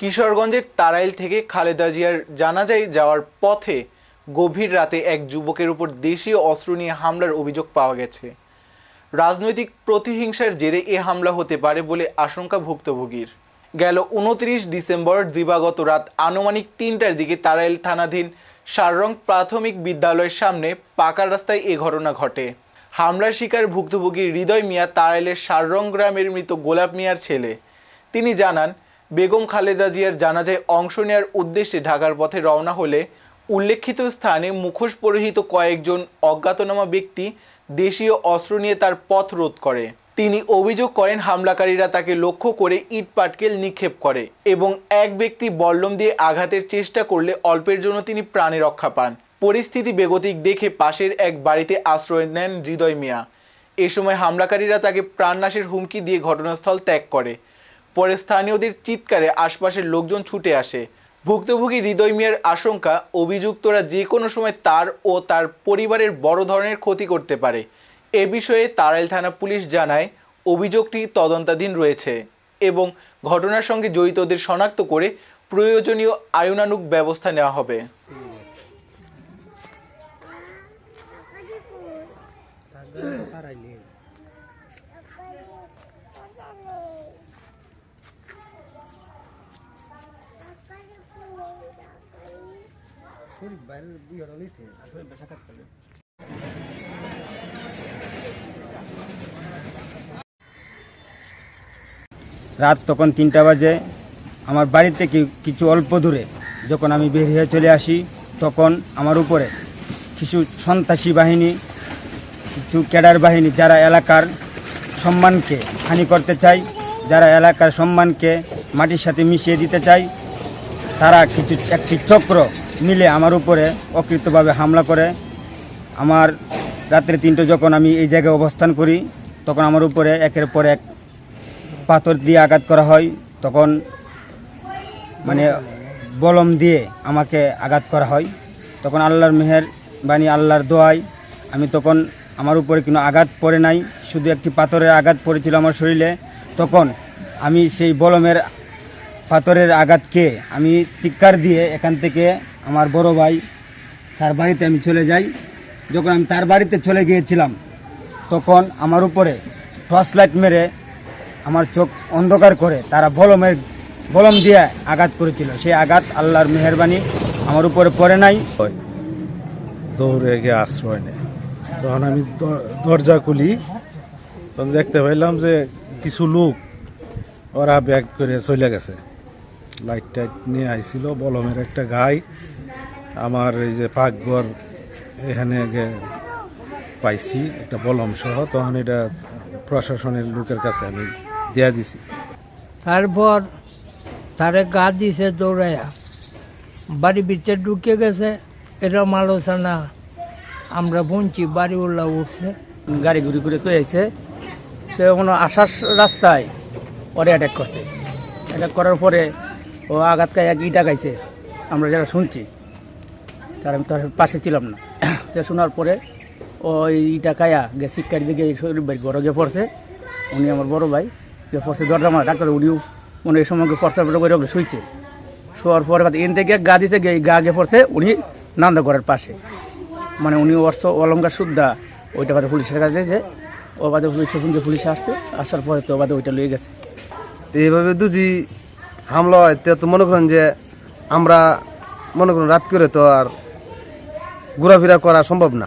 কিশোরগঞ্জের তারাইল থেকে খালেদা জিয়ার জানাজায় যাওয়ার পথে গভীর রাতে এক যুবকের উপর দেশীয় অস্ত্র নিয়ে হামলার অভিযোগ পাওয়া গেছে। রাজনৈতিক প্রতিহিংসার জেরে এ হামলা হতে পারে বলে আশঙ্কা ভুক্তভোগীর। গেল উনত্রিশ ডিসেম্বর দিবাগত রাত আনুমানিক তিনটার দিকে তারাইল থানাধীন সাররং প্রাথমিক বিদ্যালয়ের সামনে পাকা রাস্তায় এ ঘটনা ঘটে। হামলার শিকার ভুক্তভোগী হৃদয় মিয়া তারাইলের সাররং গ্রামের মৃত গোলাপ মিয়ার ছেলে। তিনি জানান বেগম খালেদা জিয়ার জানাজায় অংশ নেওয়ার উদ্দেশ্যে ঢাকার পথে রওনা হলে উল্লেখিত স্থানে মুখোশ পরিহিত কয়েকজন অজ্ঞাতনামা ব্যক্তি দেশীয় অস্ত্র নিয়ে তার পথ রোধ করে। তিনি অভিযোগ করেন, হামলাকারীরা তাকে লক্ষ্য করে ইট পাটকেল নিক্ষেপ করে এবং এক ব্যক্তি বল্লম দিয়ে আঘাতের চেষ্টা করলে অল্পের জন্য তিনি প্রাণে রক্ষা পান। পরিস্থিতি বেগতিক দেখে পাশের এক বাড়িতে আশ্রয় নেন হৃদয় মিয়া। এ সময় হামলাকারীরা তাকে প্রাণনাশের হুমকি দিয়ে ঘটনাস্থল ত্যাগ করে। পরে স্থানীয়দের চিৎকারে আশপাশের লোকজন ছুটে আসে। ভুক্তভোগী হৃদয় মিয়ার আশঙ্কা, অভিযুক্তরা যে কোনো সময় তার ও তার পরিবারের বড় ধরনের ক্ষতি করতে পারে। এ বিষয়ে তারাইল থানা পুলিশ জানায়, অভিযোগটি তদন্তাধীন রয়েছে এবং ঘটনার সঙ্গে জড়িতদের শনাক্ত করে প্রয়োজনীয় আইনানুগ ব্যবস্থা নেওয়া হবে। বাইরের আসলে করলে রাত তখন তিনটা বাজে। আমার বাড়ি থেকে কিছু অল্প দূরে যখন আমি বের হয়ে চলে আসি, তখন আমার উপরে কিছু সন্ত্রাসী বাহিনী, কিছু ক্যাডার বাহিনী যারা এলাকার সম্মানকে হানি করতে চায়, যারা এলাকার সম্মানকে মাটির সাথে মিশিয়ে দিতে চায় তারা কিছু, একটি চক্র মিলে আমার উপরে অকৃতভাবে হামলা করে। আমার রাত্রে তিনটে যখন আমি এই জায়গায় অবস্থান করি, তখন আমার উপরে একের পর এক পাথর দিয়ে আঘাত করা হয়। তখন মানে বলম দিয়ে আমাকে আঘাত করা হয়। তখন আল্লাহর মেহের বাণী, আল্লাহর দোয়াই আমি তখন আমার উপরে কোনো আঘাত পড়ে নাই, শুধু একটি পাথরের আঘাত পড়েছিল আমার শরীরে। তখন আমি সেই বলমের পাথরের আঘাতকে আমি চিৎকার দিয়ে এখান থেকে আমার বড় ভাই তার বাড়িতে আমি চলে যাই। যখন আমি তার বাড়িতে চলে গিয়েছিলাম, তখন আমার উপরে টর্চ লাইট মেরে আমার চোখ অন্ধকার করে তারা বলমের, বলম দিয়ে আঘাত করেছিল। সেই আঘাত আল্লাহর মেহরবানি আমার উপরে পড়ে নাই। দৌড়ে গিয়ে আশ্রয় নেয়। তখন আমি দরজা খুলি। তখন দেখতে পাইলাম যে কিছু লোক ওরা ব্যাগ করে চলে গেছে। লাইট টাইট নিয়ে আইছিল বলমের একটা গাই। আমার এই যে পাকঘর এখানে পাইছি একটা বলম সহ তখন এটা প্রশাসনের লোকের কাছে আমি দিয়া দিছি। তারপর তারে গা দিছে দৌড়াইয়া। বাড়ি ভিতরে ঢুকে গেছে এরম আলোচনা আমরা বুনছি বাড়ি উল্লা উঠছে। গাড়ি ঘুরি ঘুরে তো এসে তো কোনো আসার রাস্তায় ওরে অ্যাটাক করছে। অ্যাটাক করার পরে ও আঘাত খায় এক ইটা গাইছে আমরা যারা শুনছি, তার আমি তার পাশে ছিলাম না। তো শোনার পরে ওই ইটা খায়া গে শিক্ষার দিকে শরীর ভাই ঘরে গিয়ে পড়ছে। উনি আমার বড় ভাই, গিয়ে পড়ছে, দরজা মারা ডাক্তার উনিও উনি এই সময় ফটো করে শুইছে। শোয়ার পরে এন থেকে গা দিতে গিয়ে গা গিয়ে পড়ছে, উনি নান্দা ঘরের পাশে। মানে উনি অর্থ অলঙ্কার শুদ্ধা, ওইটা বাদে পুলিশের কাছে যে ও বাদে সঙ্গে পুলিশ আসছে, আসার পরে তো বাদে ওইটা লয়ে গেছে। এইভাবে যদি হামলা হয়, তে তো মনে করেন যে আমরা মনে করেন রাত করে তো আর ঘোরাফেরা করা সম্ভব না।